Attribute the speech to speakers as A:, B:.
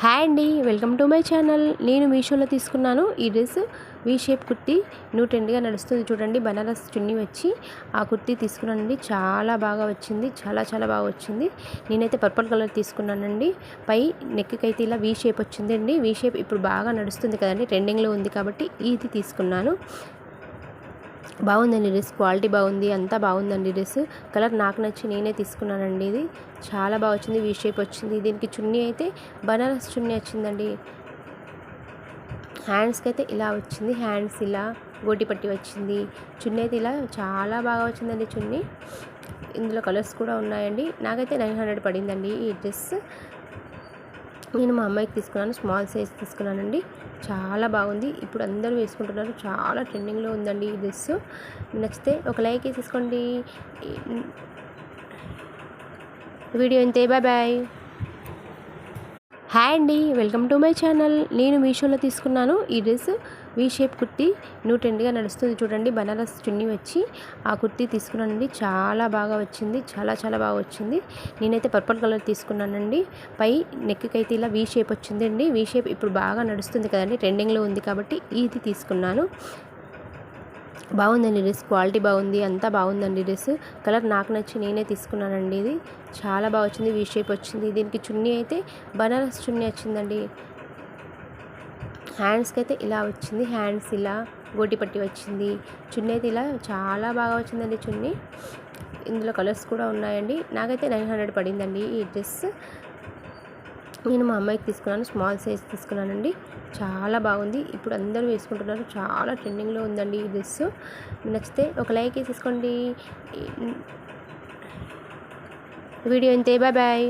A: Hi అండి welcome to my channel. నేను మీషోలో తీసుకున్నాను ఈ dress. V shape kurti new ట్రెండ్గా నడుస్తుంది చూడండి బనారస్ చున్నీ వచ్చి ఆ కుర్తీ తీసుకున్నానండి. చాలా బాగా వచ్చింది చాలా చాలా బాగా వచ్చింది. నేనైతే పర్పుల్ కలర్ తీసుకున్నానండి. పై నెక్కి అయితే ఇలా వీ షేప్ వచ్చిందండి. వీ షేప్ ఇప్పుడు బాగా నడుస్తుంది కదండి ట్రెండింగ్లో ఉంది కాబట్టి ఇది తీసుకున్నాను. బాగుందండి డ్రెస్ క్వాలిటీ బాగుంది అంతా బాగుందండి డ్రెస్. కలర్ నాకు నచ్చి నేనే తీసుకున్నానండి ఇది. చాలా బాగా వచ్చింది వీ షేప్ వచ్చింది. దీనికి చున్నీ అయితే బనారస్ చున్నీ వచ్చిందండి. హ్యాండ్స్కి అయితే ఇలా వచ్చింది హ్యాండ్స్ ఇలా గోటి పట్టి వచ్చింది. చున్నీ అయితే ఇలా చాలా బాగా వచ్చిందండి చున్నీ. ఇందులో కలర్స్ కూడా ఉన్నాయండి. నాకైతే నైన్ హండ్రెడ్ పడిందండి ఈ డ్రెస్. నేను మా అమ్మాయికి తీసుకున్నాను. స్మాల్ సైజ్ తీసుకున్నానండి. చాలా బాగుంది. ఇప్పుడు అందరూ వేసుకుంటున్నారు. చాలా ట్రెండింగ్లో ఉందండి ఈ డ్రెస్. నచ్చితే ఒక లైక్ వేసేసుకోండి. వీడియో ఇంతే. బాయ్ బాయ్ హాయ్ అండి. వెల్కమ్ టు మై ఛానల్ నేను మీషోలో తీసుకున్నాను ఈ dress. V shape kurti new ట్రెండ్గా నడుస్తుంది. చూడండి బనారస్ చున్నీ వచ్చి ఆ కుర్తీ తీసుకున్నానండి. చాలా బాగా వచ్చింది. చాలా చాలా బాగా వచ్చింది. నేనైతే పర్పుల్ కలర్ తీసుకున్నానండి. పై నెక్కి అయితే ఇలా వీ షేప్ వచ్చిందండి. వీ షేప్ ఇప్పుడు బాగా నడుస్తుంది కదండి. ట్రెండింగ్లో ఉంది కాబట్టి ఇది తీసుకున్నాను. బాగుందండి డ్రెస్. క్వాలిటీ బాగుంది. అంతా బాగుందండి డ్రెస్. కలర్ నాకు నచ్చి నేనే తీసుకున్నానండి ఇది. చాలా బాగా వచ్చింది. వీ షేప్ వచ్చింది. దీనికి చున్నీ అయితే బనారస్ చున్నీ వచ్చిందండి. హ్యాండ్స్కి అయితే ఇలా వచ్చింది. హ్యాండ్స్ ఇలా గోటి పట్టి వచ్చింది. చున్నీ అయితే ఇలా చాలా బాగా వచ్చిందండి చున్నీ. ఇందులో కలర్స్ కూడా ఉన్నాయండి. నాకైతే నైన్ హండ్రెడ్ పడిందండి ఈ డ్రెస్. నేను మా అమ్మాయికి తీసుకున్నాను. స్మాల్ సైజ్ తీసుకున్నానండి. చాలా బాగుంది. ఇప్పుడు అందరూ వేసుకుంటున్నారు. చాలా ట్రెండింగ్లో ఉందండి ఈ డ్రెస్. నచ్చితే ఒక లైక్ వేసేసుకోండి. వీడియో అంతే బాయ్ బాయ్.